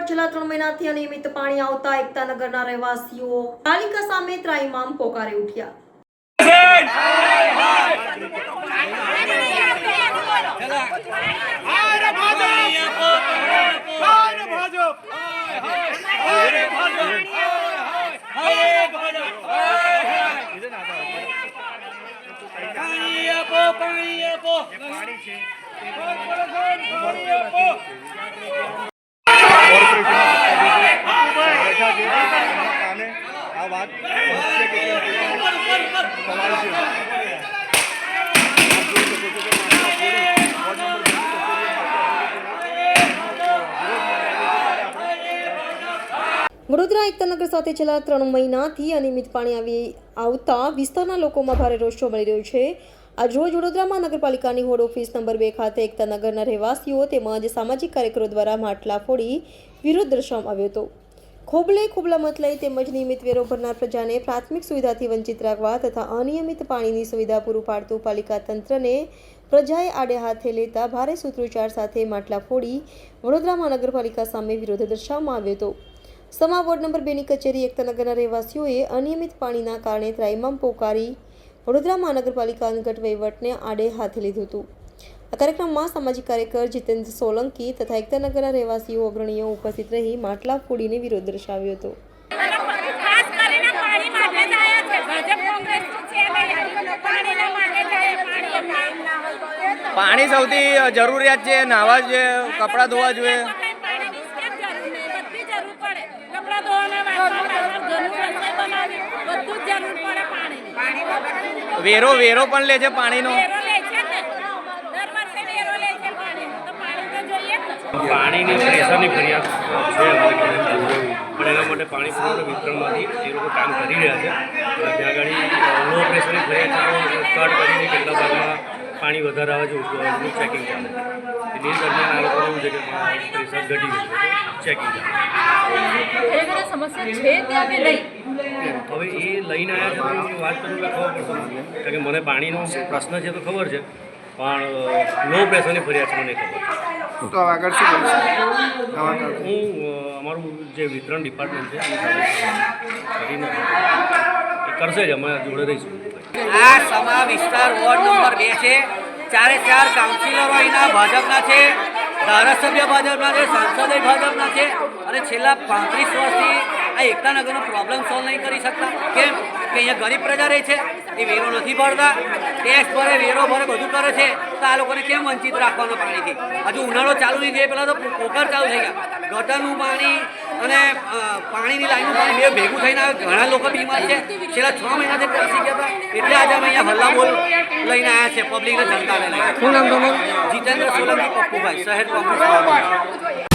મહિનાથી અનિયમિત પાણી આવતા એકતાનગરના રહેવાસીઓ પાલિકા સામે ત્રાઈમામ પોકારી ઉઠ્યા. પાણી આપો પાણી આપો પાણી આપો. કાને આ વાત વડોદરા એકતાનગર સાથે છેલ્લા ત્રણ મહિનાથી અનિયમિત પાણી આવી આવતા વિસ્તારના લોકોમાં ભારે રોષ મળી રહ્યો છે. આજ રોજ વડોદરામાં નગરપાલિકાની હોડ ઓફિસ નંબર બે ખાતે એકતા નગરના રહેવાસીઓ તેમજ સામાજિક કાર્યકરો દ્વારા માટલા ફોડી વિરોધ દર્શાવવામાં આવ્યો હતો. ખોબલે ખોબલા મત લઈ તેમજ નિયમિત વેરો ભરનાર પ્રજાને પ્રાથમિક સુવિધાથી વંચિત રાખવા તથા અનિયમિત પાણીની સુવિધા પૂરું પાડતું પાલિકા તંત્રને પ્રજાએ આડે હાથે લેતા ભારે સૂત્રોચ્ચાર સાથે માટલા ફોડી વડોદરા મહાનગરપાલિકા સામે વિરોધ દર્શાવવામાં આવ્યો હતો. સમા વોર્ડ નંબર બેની કચેરી એકતાનગરના રહેવાસીઓએ અનિયમિત પાણીના કારણે ત્રાઇમામ પોકારી વડોદરા મહાનગરપાલિકા અંગત વહીવટને આડે હાથે લીધું હતું. આ કાર્યક્રમમાં સામાજિક કાર્યકર જીતેન્દ્ર સોલંકી તથા એકતાનગરના રહેવાસીઓ અગ્રણીઓ ઉપસ્થિત રહી માટલા ફોડીને વિરોધ દર્શાવ્યો હતો. પાણી સૌથી જરૂરિયાત છે નાહવા જોઈએ કપડાં ધોવા જોઈએ પાણીની કેમ જરૂર નહીં બધી જરૂર પડે કપડાં ધોવાના વાસણ કરવા ઘરનું રસોઈ બનાવવી બધું જ જરૂર પડે પાણી વેરો વેરો પણ લે છે પાણીનો. વેરો લે છે ને. દર વર્ષે વેરો લે છે પાણીનો. તો પાણી તો જોઈએ જ ને. પાણીની પ્રેશરની ફરિયાદ છે પણ એના માટે પાણી પુરવઠા વિતરણમાંથી એ લોકો કામ કરી રહ્યા છે. ત્યાં આગળ લો પ્રેશરની ફરિયાદ છે કટ કરીને કેટલા ભાગમાં પાણી વધારે આવે છે ચેકિંગ ચાલે એટલે એ દરમિયાન આ લોકોને એવું છે કે પ્રેશર ઘટી ગયું ચેકિંગ ચાલે સમસ્યા છે ત્યાં કે નહીં? હવે એ લઈને આવ્યા છે વાત કરું એટલે ખબર પડશે. મને કારણ કે મને પાણીનો પ્રશ્ન છે તો ખબર છે પણ લો પ્રેશરની ફરિયાદ છે મને ખબર તો આગળ શું હું અમારું જે વિતરણ ડિપાર્ટમેન્ટ છે એ કરશે જ અમે જોડે રહીશું. આ સમા વિસ્તાર વોર્ડ નંબર બે છે. ચારે ચાર કાઉન્સિલરો અહીંના ભાજપના છે ધારાસભ્ય ભાજપના છે સાંસદ ભાજપના છે અને છેલ્લા પાંત્રીસ વર્ષથી આ એકતાનગરનો પ્રોબ્લેમ સોલ્વ નહીં કરી શકતા. કેમ? કે અહીંયા ગરીબ પ્રજા રહે છે એ વેરો નથી ભરતા. ટેક્સ ભરે વેરો ભરે બધું કરે છે. તો આ લોકોને કેમ વંચિત રાખવાનો પાણીથી? હજુ ઉનાળો ચાલુ નહીં થાય પહેલાં તો પોકર ચાલુ થઈ ગયા. ગટરનું પાણી અને પાણીની લાઈનનું પાણી બે ભેગું થઈને આવે. ઘણા લોકો બીમાર છે. છેલ્લા છ મહિનાથી ત્રાસી ગયા હતા. એટલે આજે અમે અહીંયા હલ્લા બોલ લઈને આવ્યા છે પબ્લિકને જનતાને લઈને. શું નામ તમારું? જીતેન્દ્ર સોલંકી પપ્પુભાઈ શહેર કોંગ્રેસ.